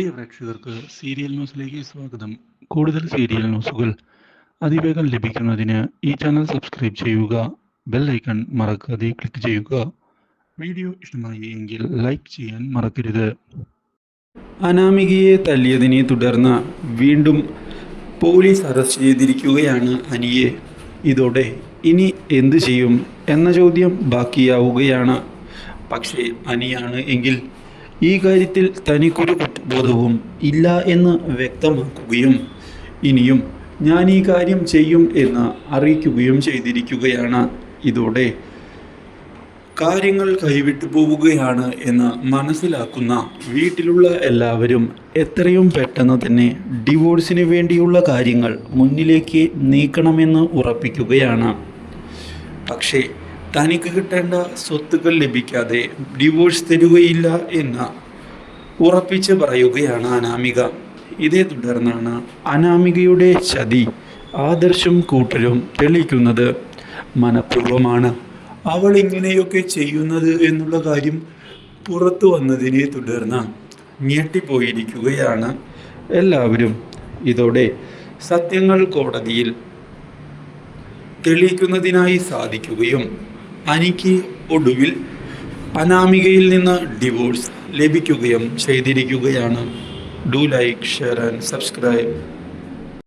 പ്രിയ പ്രേക്ഷകർക്ക് സീരിയൽ ന്യൂസിലേക്ക് സ്വാഗതം. കൂടുതൽ സീരിയൽ ന്യൂസുകൾ അതിവേഗം ലഭിക്കുന്നതിന് ഈ ചാനൽ സബ്സ്ക്രൈബ് ചെയ്യുക ബെൽ ഐക്കൺ മറക്കാതെ ക്ലിക്ക് ചെയ്യുക. വീഡിയോ ഇഷ്ടമായി എങ്കിൽ ലൈക്ക് ചെയ്യാൻ മറക്കരുത്. അനാമികയെ തല്ലിയതിനെ തുടർന്ന് വീണ്ടും പോലീസ് അറസ്റ്റ് ചെയ്തിരിക്കുകയാണ് അനിയെ. ഇതോടെ ഇനി എന്തു ചെയ്യും എന്ന ചോദ്യം ബാക്കിയാവുകയാണ്. പക്ഷേ അനിയാണ് എങ്കിൽ ഈ കാര്യത്തിൽ തനിക്കൊരു കുറ്റബോധവും ഇല്ല എന്ന് വ്യക്തമാക്കുകയും ഇനിയും ഞാൻ ഈ കാര്യം ചെയ്യും എന്ന് അറിയിക്കുകയും ചെയ്തിരിക്കുകയാണ്. ഇതോടെ കാര്യങ്ങൾ കൈവിട്ടു പോവുകയാണ് എന്ന് മനസ്സിലാക്കുന്ന വീട്ടിലുള്ള എല്ലാവരും എത്രയും പെട്ടെന്ന് തന്നെ ഡിവോഴ്സിന് വേണ്ടിയുള്ള കാര്യങ്ങൾ മുന്നിലേക്ക് നീക്കണമെന്ന് ഉറപ്പിക്കുകയാണ്. പക്ഷേ തനിക്ക് കിട്ടേണ്ട സ്വത്തുക്കൾ ലഭിക്കാതെ ഡിവോഴ്സ് തരുകയില്ല എന്ന് ഉറപ്പിച്ച് പറയുകയാണ് അനാമിക. ഇതേ തുടർന്നാണ് അനാമികയുടെ ചതി ആദർശം കൂട്ടരും തെളിയിക്കുന്നത്. മനഃപൂർവമാണ് അവൾ ഇങ്ങനെയൊക്കെ ചെയ്യുന്നത് എന്നുള്ള കാര്യം പുറത്തു വന്നതിനെ തുടർന്ന് ഞെട്ടിപ്പോയിരിക്കുകയാണ് എല്ലാവരും. ഇതോടെ സത്യങ്ങൾ കോടതിയിൽ തെളിയിക്കുന്നതിനായി സാധിക്കുകയും അനിക്ക് ഒടുവിൽ അനാമികയിൽ നിന്ന് ഡിവോഴ്സ് ലഭിക്കുകയും ചെയ്തിരിക്കുകയാണ്. Do like share and subscribe